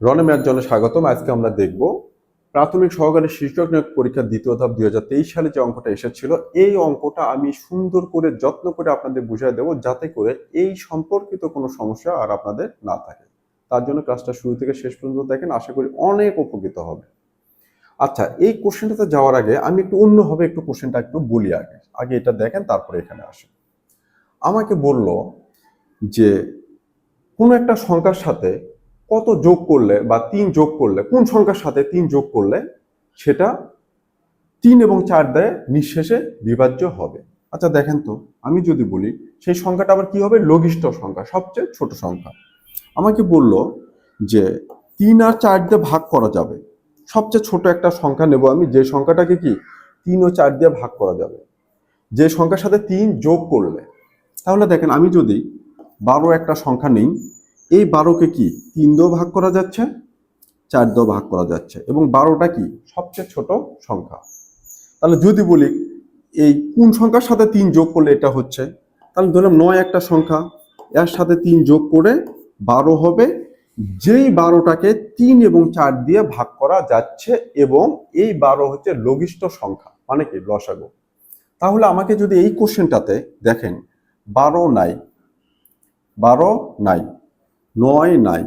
রনে math জন্য স্বাগতম। আজকে আমরা দেখব প্রাথমিক সহকারী শিক্ষক নিয়োগ পরীক্ষার দ্বিতীয় ধাপ দুই হাজার তেইশ সালে যে অঙ্কটা এসেছিল, এই অঙ্কটা আমি সুন্দর করে, যত্ন করে আপনাদের বুঝিয়ে দেবো যাতে করে এই সম্পর্কিত কোনো সমস্যা আর আপনাদের না থাকে। তার জন্য ক্লাসটা শুরু থেকে শেষ পর্যন্ত দেখেন, আশা করি অনেক উপকৃত হবে। আচ্ছা এই কোশ্চেনটাতে যাওয়ার আগে আমি একটু অন্যভাবে একটু কোশ্চেনটা একটু বলি আগে। আগে এটা দেখেন, তারপরে এখানে আসেন। আমাকে বলল যে কোনো একটা সংখ্যার সাথে কত যোগ করলে বা তিন যোগ করলে, কোন সংখ্যার সাথে তিন যোগ করলে সেটা তিন এবং চার দেয় নিঃশেষে বিভাজ্য হবে। আচ্ছা দেখেন তো, আমি যদি বলি সেই সংখ্যাটা আবার কি হবে? লঘিষ্ঠ সংখ্যা, সবচেয়ে ছোট সংখ্যা। আমাকে বলল যে তিন আর চার দিয়ে ভাগ করা যাবে। সবচেয়ে ছোট একটা সংখ্যা নেব আমি, যে সংখ্যাটাকে কি? তিন ও চার দিয়ে ভাগ করা যাবে। যে সংখ্যার সাথে তিন যোগ করলে, তাহলে দেখেন আমি যদি বারো একটা সংখ্যা নিই এই বারোকে কি তিন দিয়েও ভাগ করা যাচ্ছে? চার দিয়েও ভাগ করা যাচ্ছে। এবং বারোটা কি সবচেয়ে ছোট সংখ্যা? তাহলে যদি বলি এই কোন সংখ্যার সাথে তিন যোগ করলে এটা হচ্ছে? তাহলে ধরলাম নয় একটা সংখ্যা, এর সাথে তিন যোগ করে বারো হবে। যেই বারোটাকে তিন এবং চার দিয়ে ভাগ করা যাচ্ছে এবং এই বারো হচ্ছে লঘিষ্ঠ সংখ্যা মানে কি লসাগু। তাহলে আমাকে যদি এই কোশ্চেনটাতে দেখেন, বারো নাই বারো নাই। নয় নাই।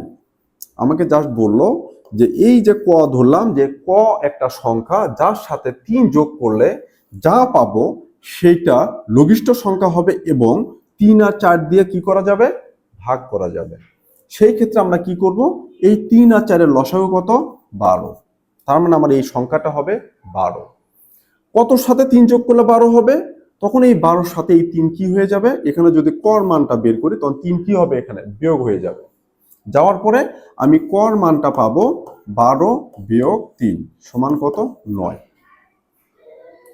আমাকে জাস্ট বলল যে এই যে ক ধরলাম যে ক একটা সংখ্যা যার সাথে তিন যোগ করলে যা পাবো সেইটা লঘিষ্ঠ সংখ্যা হবে এবং তিন আর চার দিয়ে কি করা যাবে? ভাগ করা যাবে। সেই ক্ষেত্রে আমরা কি করব? এই তিন আর চারের লসাগু কত? বারো। তার মানে আমার এই সংখ্যাটা হবে বারো। কতর সাথে তিন যোগ করলে বারো হবে? তখন এই বারোর সাথে এই তিন কি হয়ে যাবে? এখানে যদি কর মানটা বের করি, তখন তিন কি হবে? এখানে বিয়োগ হয়ে যাবে। যাওয়ার পরে আমি কর মানটা পাবো বারো বিয়োগ তিন সমান কত? নয়।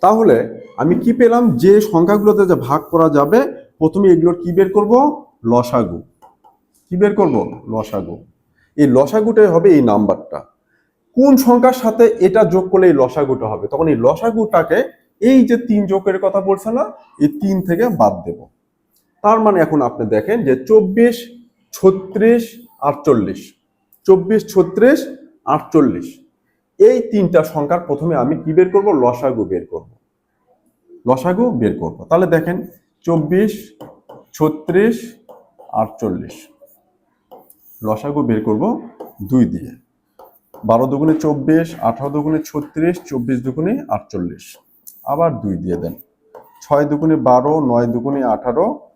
তাহলে আমি কি পেলাম? যে সংখ্যাগুলোতে যে ভাগ করা যাবে, প্রথমে এগুলোর কি বের করব? লসাগু। কি বের করব? লসাগু। এই লসাগুটাই হবে এই নাম্বারটা। কোন সংখ্যার সাথে এটা যোগ করলে এই লসাগুটা হবে? তখন এই লসাগুটাকে এই যে তিন যোগের কথা বলছে না, এই তিন থেকে বাদ দেব। তার মানে এখন আপনি দেখেন যে চব্বিশ, ছত্রিশ আটচল্লিশ, চব্বিশ, ছত্রিশ, আটচল্লিশ। এই তিনটা সংখ্যার প্রথমে আমি কি বের করব? লসাগু বের করব। লসাগু বের করব। তাহলে দেখেন, চব্বিশ, ছত্রিশ, আটচল্লিশ। লসাগু বের করব দুই দিয়ে। বারো দুগুণে চব্বিশ, আঠারো দুগুণে ছত্রিশ, চব্বিশ দুগুণে আটচল্লিশ। আবার দুই দিয়ে দেন। ছয় দুগুণে বারো, নয় দুগুণে আঠারো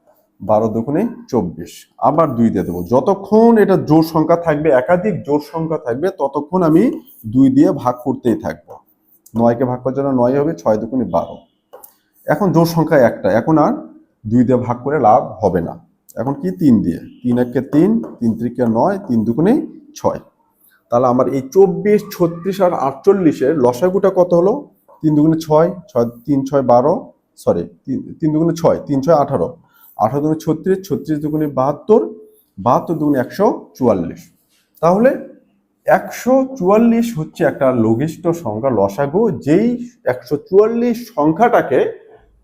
বারো দুগুণে চব্বিশ। আবার দুই দিয়ে দেবো। যতক্ষণ এটা জোর সংখ্যা থাকবে, একাধিক জোর সংখ্যা থাকবে, ততক্ষণ আমি দুই দিয়ে ভাগ করতেই থাকব। নয়কে ভাগ করার জন্য নয় হবে ছয় দুগুণে বারো। এখন জোর সংখ্যা একটা। এখন আর দুই দিয়ে ভাগ করে লাভ হবে না। এখন কি? তিন দিয়ে। তিন একে তিন তিন ত্রিকে নয়, তিন দুগুণে ছয়। তাহলে আমার এই চব্বিশ, ছত্রিশ আর আটচল্লিশের লসাগুটা কত হলো? তিন দুগুণে ছয় ছয়, তিন, ছয়, বারো, সরি তিন দুগুণে ছয়, তিন, ছয়, আঠারো। আঠারো দুগুণে ছত্রিশ ছত্রিশ দুগুণে বাহাত্তর বাহাত্তর দুগুণে একশো চুয়াল্লিশ। তাহলে একশো চুয়াল্লিশ হচ্ছে একটা লঘিষ্ঠ সংখ্যা, লসাগু, যেই একশো চুয়াল্লিশ সংখ্যাটাকে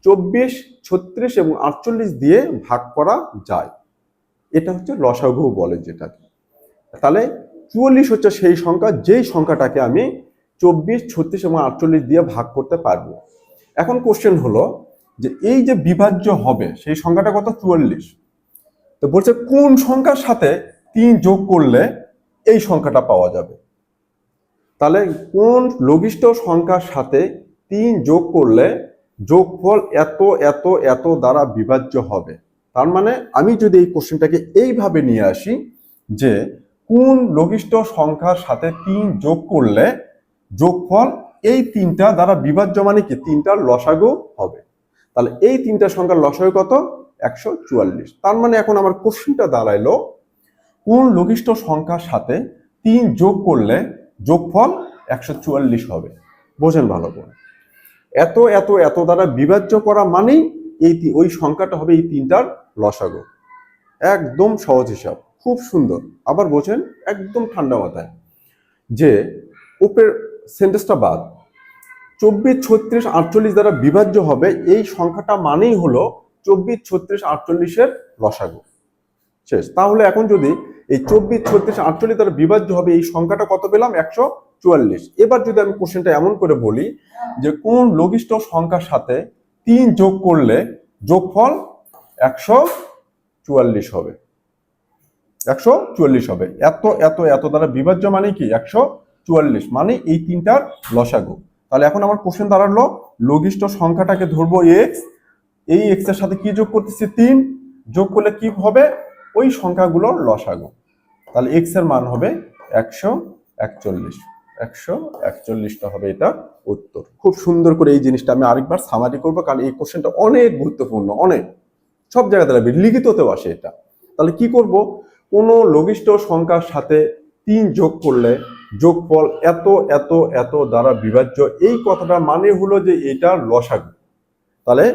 চব্বিশ, ছত্রিশ এবং আটচল্লিশ দিয়ে ভাগ করা যায়। এটা হচ্ছে লসাগু বলে যেটাকে। তাহলে চুয়াল্লিশ হচ্ছে সেই সংখ্যা, যেই সংখ্যাটাকে আমি চব্বিশ, ছত্রিশ এবং আটচল্লিশ দিয়ে ভাগ করতে পারব। এখন কোশ্চেন হলো যে এই যে বিভাজ্য হবে, সেই সংখ্যাটা কত? চুয়াল্লিশ। তো বলছে কোন সংখ্যার সাথে তিন যোগ করলে এই সংখ্যাটা পাওয়া যাবে? তাহলে কোন লঘিষ্ঠ সংখ্যার সাথে তিন যোগ করলে যোগফল এত এত এত দ্বারা বিভাজ্য হবে? তার মানে আমি যদি এই কোশ্চেনটাকে এইভাবে নিয়ে আসি যে কোন লঘিষ্ঠ সংখ্যার সাথে তিন যোগ করলে যোগফল এই তিনটা দ্বারা বিভাজ্য মানে কি? তিনটার লসাগু হবে। তাহলে এই তিনটা সংখ্যার লসাগু কত? একশো চুয়াল্লিশ। তার মানে এখন আমার কোশ্চেনটা দাঁড়াইলো, কোন লঘিষ্ঠ সংখ্যার সাথে তিন যোগ করলে যোগফল একশো চুয়াল্লিশ হবে? বোঝেন ভালো করে। এত এত এত দ্বারা বিভাজ্য করা মানেই এই ওই সংখ্যাটা হবে এই তিনটার লসাগু। একদম সহজ হিসাব, খুব সুন্দর। আবার বোঝেন একদম ঠান্ডা মাথায় যে উপরের সেন্টেন্সটা বাদ চব্বিশ ছত্রিশ আটচল্লিশ দ্বারা বিভাজ্য হবে। এই সংখ্যাটা মানেই হলো চব্বিশ ছত্রিশ আটচল্লিশের লসাগু শেষ। তাহলে এখন যদি এই চব্বিশ ছত্রিশ আটচল্লিশ দ্বারা বিভাজ্য হবে, এই সংখ্যাটা কত পেলাম? একশো চুয়াল্লিশ। এবার যদি আমি কোশ্চেনটা এমন করে বলি যে কোন লঘিষ্ঠ সংখ্যার সাথে তিন যোগ করলে যোগফল একশো চুয়াল্লিশ হবে। একশো চুয়াল্লিশ হবে। এত এত এত দ্বারা বিভাজ্য মানে কি? একশো চুয়াল্লিশ। মানে এই তিনটার লসাগু তাহলে এখন আমার কোশ্চেন দাঁড়াল, লঘিষ্ঠ সংখ্যাটাকে ধরবো এক্স এই এক্সের সাথে কি যোগ করতেছি? তিন, যোগ করলে কি হবে? ওই সংখ্যাগুলোর লসাগু। তাহলে এক্সের মান হবে একশো একচল্লিশ। একশো একচল্লিশটা হবে এটা উত্তর। খুব সুন্দর করে এই জিনিসটা আমি আরেকবার সামারি করব, কারণ এই কোশ্চেনটা অনেক গুরুত্বপূর্ণ, অনেক। সব জায়গাতে লাগবে লিখিততেও আসে এটা। তাহলে কি করব? কোনো লঘিষ্ঠ সংখ্যার সাথে তিন যোগ করলে যোগফল এত এত এত দ্বারা বিভাজ্য। এই কথাটা মানে হলো যে এটার লসাগু। তাহলে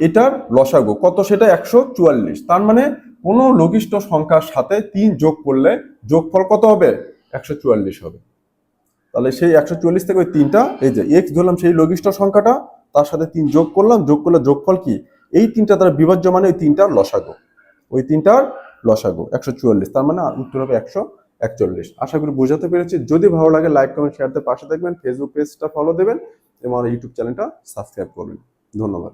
এটার লসাগু কত? সেটা একশো চুয়াল্লিশ। তার মানে কোনো লঘিষ্ঠ সংখ্যার সাথে তিন যোগ করলে যোগফল কত হবে? একশো চুয়াল্লিশ হবে। তাহলে সেই একশো চুয়াল্লিশ থেকে ওই তিনটা, এই যে এক্স ধরলাম সেই লঘিষ্ঠ সংখ্যাটা, তার সাথে তিন যোগ করলাম, যোগ করলে যোগফল কি? এই তিনটা দ্বারা বিভাজ্য মানে ওই তিনটার লসাগু। ওই তিনটার লসাগু, একশো চুয়াল্লিশ। তার মানে উত্তর হবে একশো একচল্লিশ। আশা করি বোঝাতে পেরেছি। যদি ভালো লাগে লাইক কমেন্ট শেয়ার দিয়ে পাশে থাকবেন। ফেসবুক পেজটা ফলো দেবেন এবং আমার ইউটিউব চ্যানেলটা সাবস্ক্রাইব করবেন। ধন্যবাদ।